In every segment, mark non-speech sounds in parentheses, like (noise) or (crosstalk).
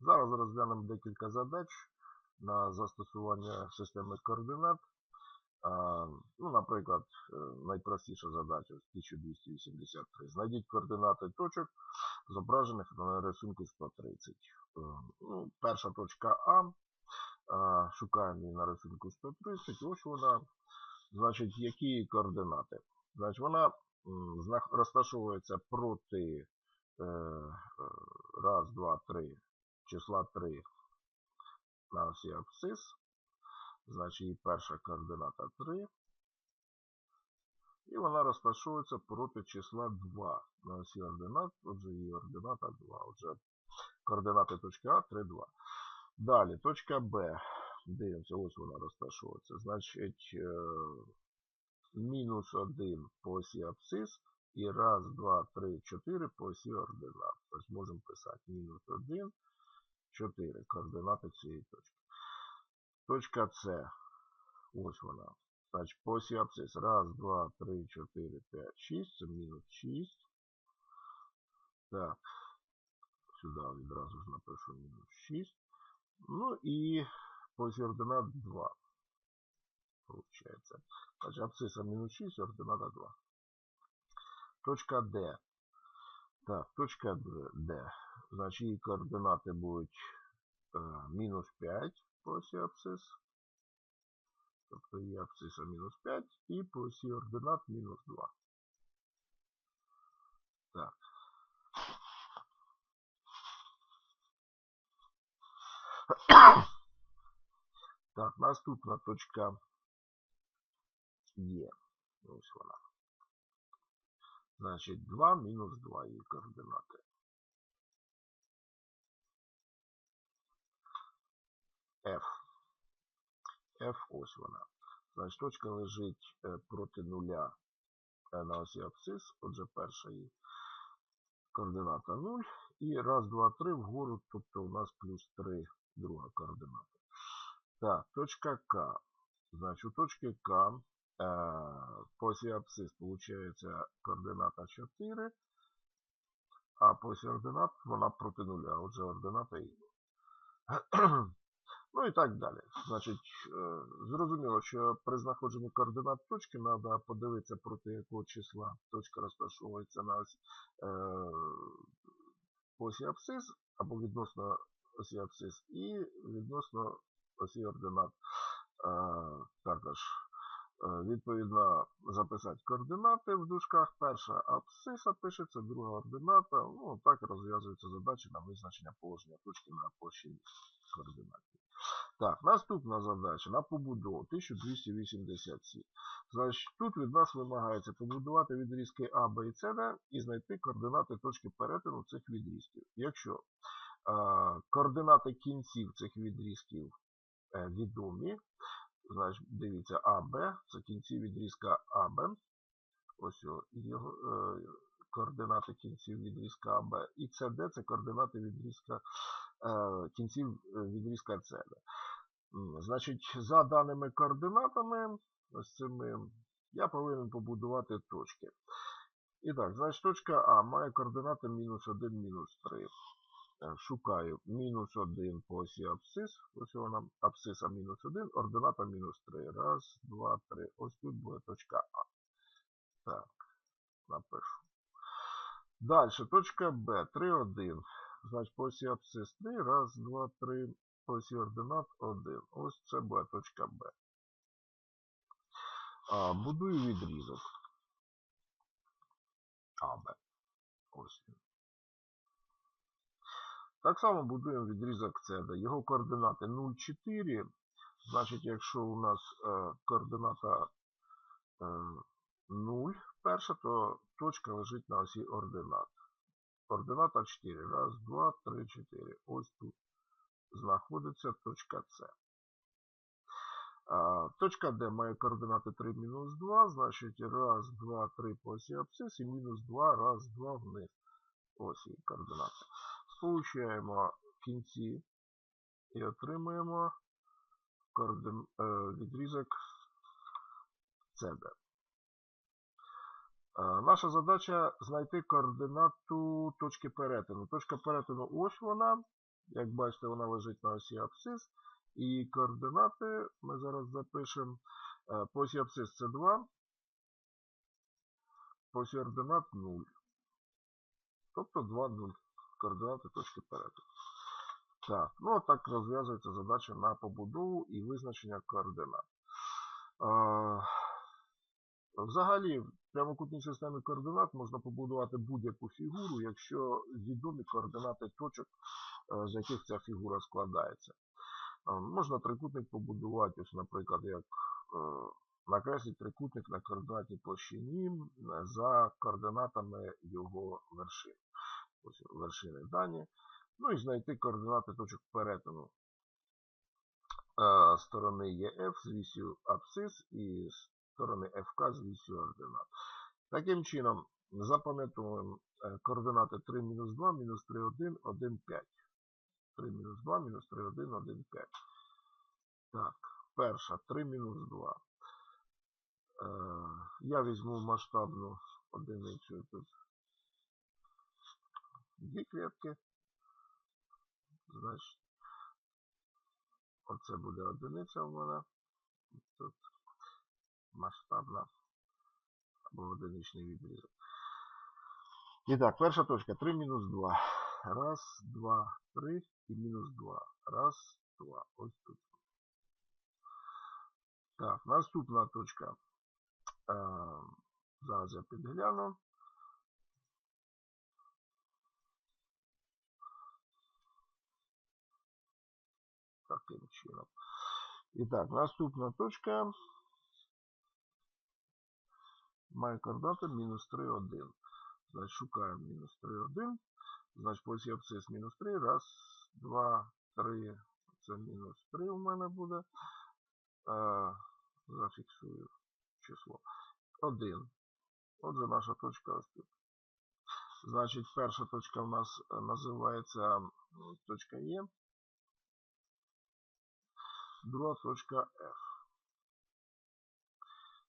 Зараз розглянемо декілька задач на застосування системи координат. Ну, наприклад, е, найпростіша задача 1283. Знайдіть координати точок, зображених на рисунку 130. Е, Ну, перша точка А. Шукаємо її на рисунку 130. Ось вона. Значить, які координати? Значить, вона розташовується проти е, е, раз, два, три, числа 3 на осі абсцис. Значить, її перша координата 3. І вона розташовується проти числа 2 на осі ординат. Отже, її ордината 2. Отже, координати точки А 3, 2. Далі, точка Б. Дивимося, ось вона розташовується. Значить, е, мінус 1 по осі абсцис і раз, два, три, 4 по осі ординат. Тобто можемо писати мінус 1, 4 координати цієї точки. Точка С. Ось вона. Значить, по осі абсцис. Раз, два, три, 4, 5, 6. Це мінус 6. Так. Сюди відразу ж напишу мінус 6. Ну і по ординат 2. Получається. Значить, абсциса мінус 6, ордината 2. Точка Д. Так, точка Д. Значить, її координати будуть е, мінус 5 по осі абсцис. Тобто її абсциса мінус 5 і по осі ординат мінус 2. Так. Так, наступна точка є. Ось вона. Значить, 2 мінус 2 її координати. F. F ось вона. Значить, точка лежить е, проти нуля е, на осі абсцис. Отже, перша її координата 0. І раз, два, три вгору, тобто у нас плюс 3 друга координата. Так, точка К. Значить, у точки К е, по осі абсцис получається координата 4, а по осі ординат вона проти нуля, отже ордината і Ну і так далі. Значить, е, зрозуміло, що при знаходженні координат точки треба подивитися проти якого числа точка розташовується на ось, е, осі абсцис або відносно осі абсцис і відносно осі ординат. Е, також відповідно записати координати в дужках. Перша абсциса пишеться, друга ордината. Ну, так розв'язуються задачі на визначення положення точки на площині координатів. Так, наступна задача на побудову 1287. Значить, тут від нас вимагається побудувати відрізки А, Б і С, і знайти координати точки перетину цих відрізків. Якщо е, координати кінців цих відрізків е, відомі, значить, дивіться, АБ, це кінці відрізка АБ. Ось його е, координати кінців відрізка АБ. І СД це координати відрізка е, кінців е, відрізка СД. Значить, за даними координатами, ось цими, я повинен побудувати точки. І так, значить, точка А має координати мінус 1, мінус 3. Е, Шукаю мінус 1 по осі абсцис. Ось вона, абсциса мінус 1, ордината мінус 3. Раз, два, три. Ось тут буде точка А. Так, напишу. Далі, точка Б, 3, 1. Значить, по осі абсцис 3, раз, два, три. По осі ординат 1. Ось це буде точка Б. А, будую відрізок. АБ. Ось він. Так само будуємо відрізок СД. Його координати 0,4. Значить, якщо у нас е, координата е, 0 перша, то точка лежить на осі ординат. Координата 4. Раз, два, три, 4. Ось тут знаходиться точка С. Точка Д має координати 3 мінус 2, значить раз, два, три по осі абсцис і мінус 2, раз, два вниз. Ось її координати. Сполучаємо кінці і отримуємо е, відрізок CD. Е, Наша задача знайти координату точки перетину. Точка перетину ось вона. Як бачите, вона лежить на осі абсцис. І координати ми зараз запишемо. Е, По осі абсцис це 2. По осі ординат 0. Тобто 2, 0. Координати точки перетину. Так, ну от так розв'язується задача на побудову і визначення координат. Взагалі, в прямокутній системі координат можна побудувати будь-яку фігуру, якщо відомі координати точок, е, з яких ця фігура складається. Можна трикутник побудувати, ось, наприклад, як е, накреслити трикутник на координатній площині е, за координатами його вершин. Ось вершини дані. Ну і знайти координати точок перетину е, сторони ЄФ з вісю абсцис і сторони ФК з вісю ординат. Таким чином, запам'ятовуємо е, координати 3 мінус 2, мінус 3, 1, 1, 5. 3 мінус 2, мінус 3, 1, 1, 5. Так, перша 3 мінус 2. Е, я візьму масштабну одиницю тут. Дві клітки. Значить, оце буде одиниця в мене. Тут масштабна або одиничний відрізок. І так, перша точка 3 мінус 2. Раз, два, три і мінус 2. Раз, два. Ось тут. Так, наступна точка. Е, зараз я підгляну. Таким чином. І так, наступна точка має координати мінус 3, 1. Значить, шукаємо мінус 3, 1. Значить, по абсцис мінус 3. Раз, два, три. Це мінус 3 у мене буде. А, зафіксую число. 1. Отже, наша точка ось тут. Значить, перша точка в нас е, називається точка Е. Друга точка F.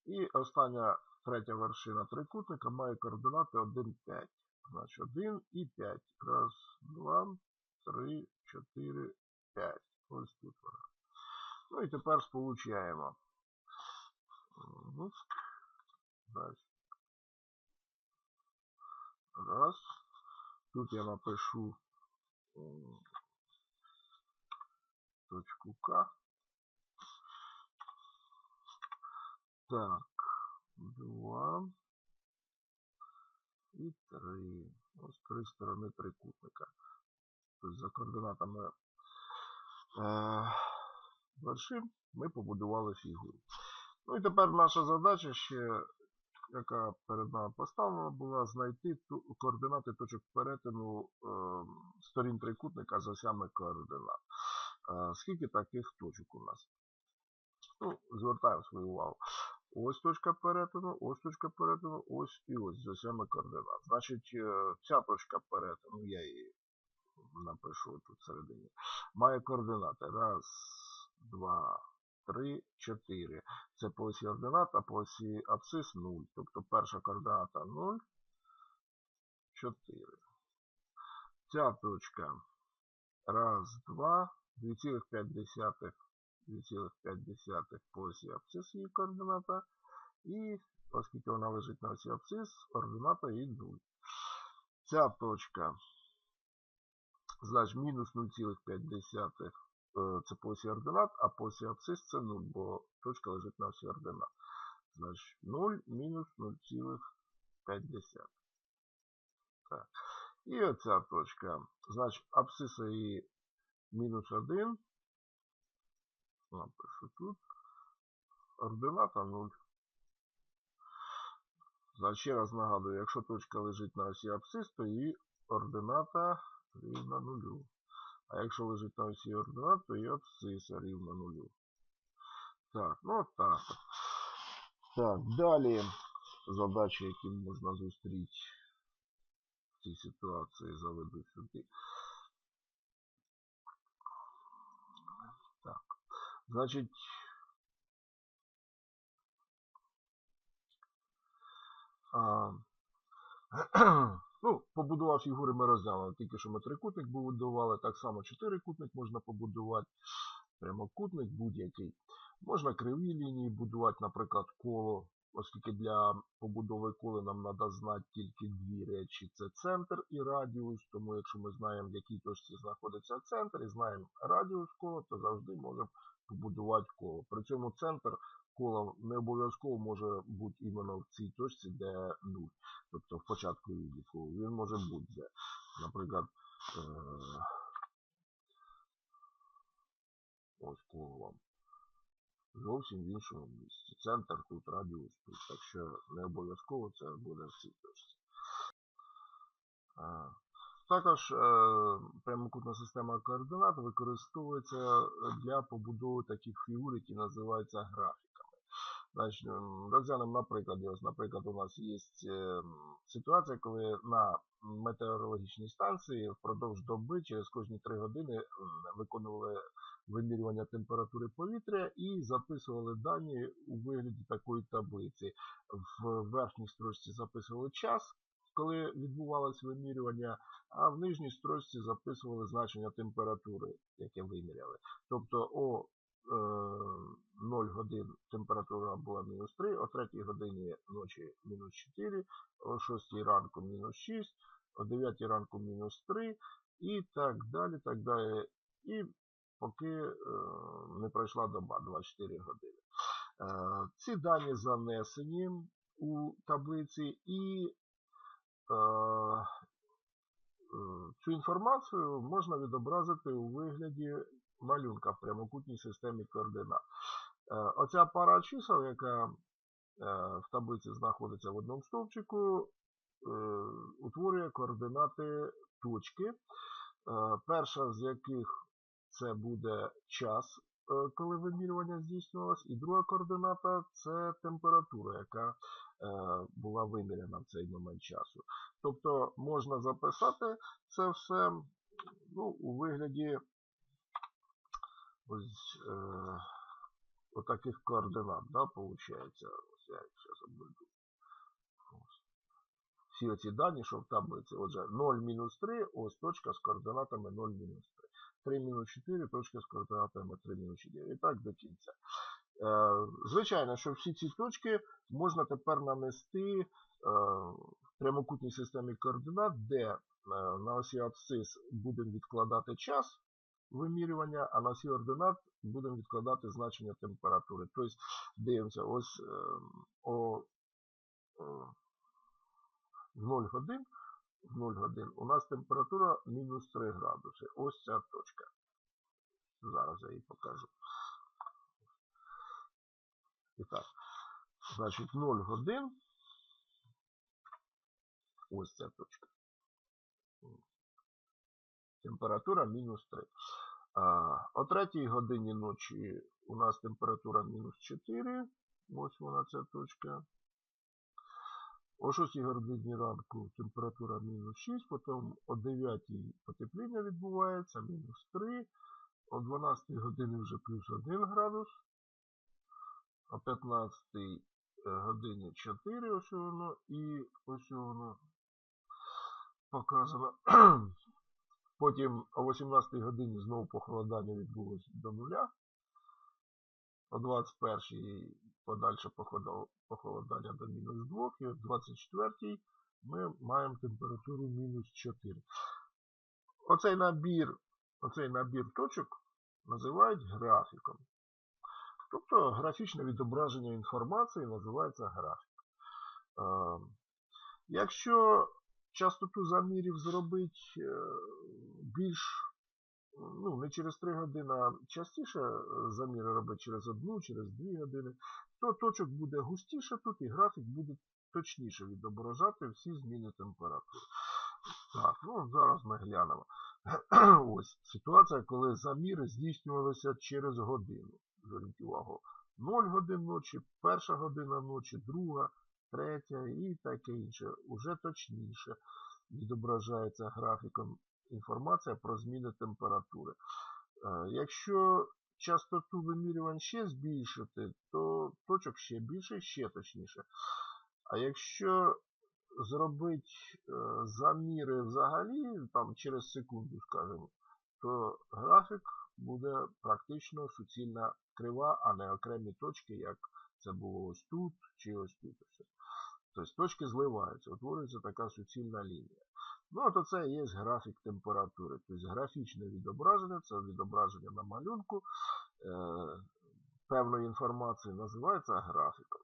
І остання третя вершина трикутника має координати 1, 5. Значить 1 і 5. Раз, два, три, чотири, п'ять. Ось тут вона. Ну і тепер сполучаємо. Раз. Тут я напишу точку К. Так, два і три. Ось три сторони трикутника. Тобто за координатами е, вершин ми побудували фігуру. Ну і тепер наша задача ще, яка перед нами поставлена, була знайти ту, координати точок перетину е, сторін трикутника з осями координат. Е, скільки таких точок у нас? Ну, звертаємо свою увагу. Ось точка перетину, ось точка перетину, ось і ось з осями координат. Значить, е, ця точка перетину, я її напишу тут всередині, має координати. Раз, два, три, чотири. Це по осі ординат, а по осі абсцис 0. Тобто перша координата 0, 4. Ця точка. Раз, два, 2,5 2,5 по осі абсцис її координата. І, оскільки вона лежить на осі абсцис, координата її 0. Ця точка, значить, мінус 0,5 е, це по осі ординат, а по осі абсцис це 0, бо точка лежить на осі ординат. Значить, 0 мінус 0,5. Так. І оця точка. Значить, абсциса її мінус 1. Напишу тут. Ордината 0. Значить, ще раз нагадую, якщо точка лежить на осі абсцис, то її ордината рівна 0. А якщо лежить на осі ординат, то її абсциса рівна 0. Так, ну так. Так, далі задачі, які можна зустріти в цій ситуації, заведу сюди. Так. Значить, а, (clears throat) Ну, побудова фігури ми розглянули. Тільки що ми трикутник будували, так само чотирикутник можна побудувати, прямокутник будь-який. Можна криві лінії будувати, наприклад, коло, оскільки для побудови кола нам треба знати тільки дві речі. Це центр і радіус. Тому якщо ми знаємо, в якій точці знаходиться центр і знаємо радіус кола, то завжди можемо побудувати коло. При цьому центр кола не обов'язково може бути іменно в цій точці, де 0. Тобто в початку відліку. Він може бути де. Наприклад, е, ось коло вам. Зовсім в іншому місці. Центр тут, радіус тут. Так що не обов'язково це буде в цій точці. Також е, прямокутна система координат використовується для побудови таких фігур, які називаються графіками. Розглянемо на прикладі. Ось, наприклад, у нас є е, ситуація, коли на метеорологічній станції впродовж доби через кожні 3 години виконували вимірювання температури повітря і записували дані у вигляді такої таблиці. В верхній строчці записували час, коли відбувалось вимірювання, а в нижній строчці записували значення температури, яке виміряли. Тобто о е, 0 годин температура була мінус 3, о 3 годині ночі мінус 4, о 6 ранку мінус 6, о 9 ранку мінус 3 і так далі. так далі. І поки е, не пройшла доба 24 години. Е, ці дані занесені у таблиці і е, е, цю інформацію можна відобразити у вигляді малюнка в прямокутній системі координат. Е, Оця пара чисел, яка е, в таблиці знаходиться в одному стовпчику, е, утворює координати точки, е, перша з яких це буде час, е, коли вимірювання здійснювалось, і друга координата це температура, яка е, була виміряна в цей момент часу. Тобто можна записати це все ну, у вигляді ось е, отаких координат, да, получається. Ось я зараз обведу. Всі оці дані, що в таблиці, отже, 0 мінус 3, ось точка з координатами 0 мінус 3. 3 мінус 4, точка з координатами 3 мінус 4. І так до кінця. Е, звичайно, що всі ці точки можна тепер нанести е, в прямокутній системі координат, де е, на осі абсцис будемо відкладати час вимірювання, а на осі ординат будемо відкладати значення температури. Тобто, дивимося, ось о, е, 0 годин, 0 годин у нас температура мінус 3 градуси. Ось ця точка. Зараз я її покажу. І так, значить 0 годин. Ось ця точка. Температура мінус 3. А, о 3 годині ночі у нас температура мінус 4. Ось вона ця точка. О 6 годині ранку температура мінус 6, потім о 9 потепління відбувається, мінус 3. О 12 годині вже плюс 1 градус. О 15 годині 4 ось воно і ось воно показано. (clears throat) Потім о 18 годині знову похолодання відбулося до нуля. О 21 подальше похолодання до мінус 2 і о 24 ми маємо температуру мінус 4. Оцей набір, оцей набір точок називають графіком. Тобто графічне відображення інформації називається графік. Е, якщо частоту замірів зробити більш, ну, не через 3 години, а частіше заміри робити через 1, через 2 години, то точок буде густіше тут і графік буде точніше відображати всі зміни температури. Так, ну зараз ми глянемо. (clears throat) Ось ситуація, коли заміри здійснювалися через годину. Зверніть увагу. 0 годин ночі, перша година ночі, друга, третя і таке інше. Уже точніше відображається графіком інформація про зміни температури. Якщо частоту вимірювань ще збільшити, то точок ще більше, ще точніше. А якщо зробити е, заміри взагалі, там через секунду, скажімо, то графік буде практично суцільна крива, а не окремі точки, як це було ось тут чи ось тут. Тобто точки зливаються, утворюється така суцільна лінія. Ну, от оце і є графік температури. Тобто графічне відображення, це відображення на малюнку е, певної інформації називається графіком.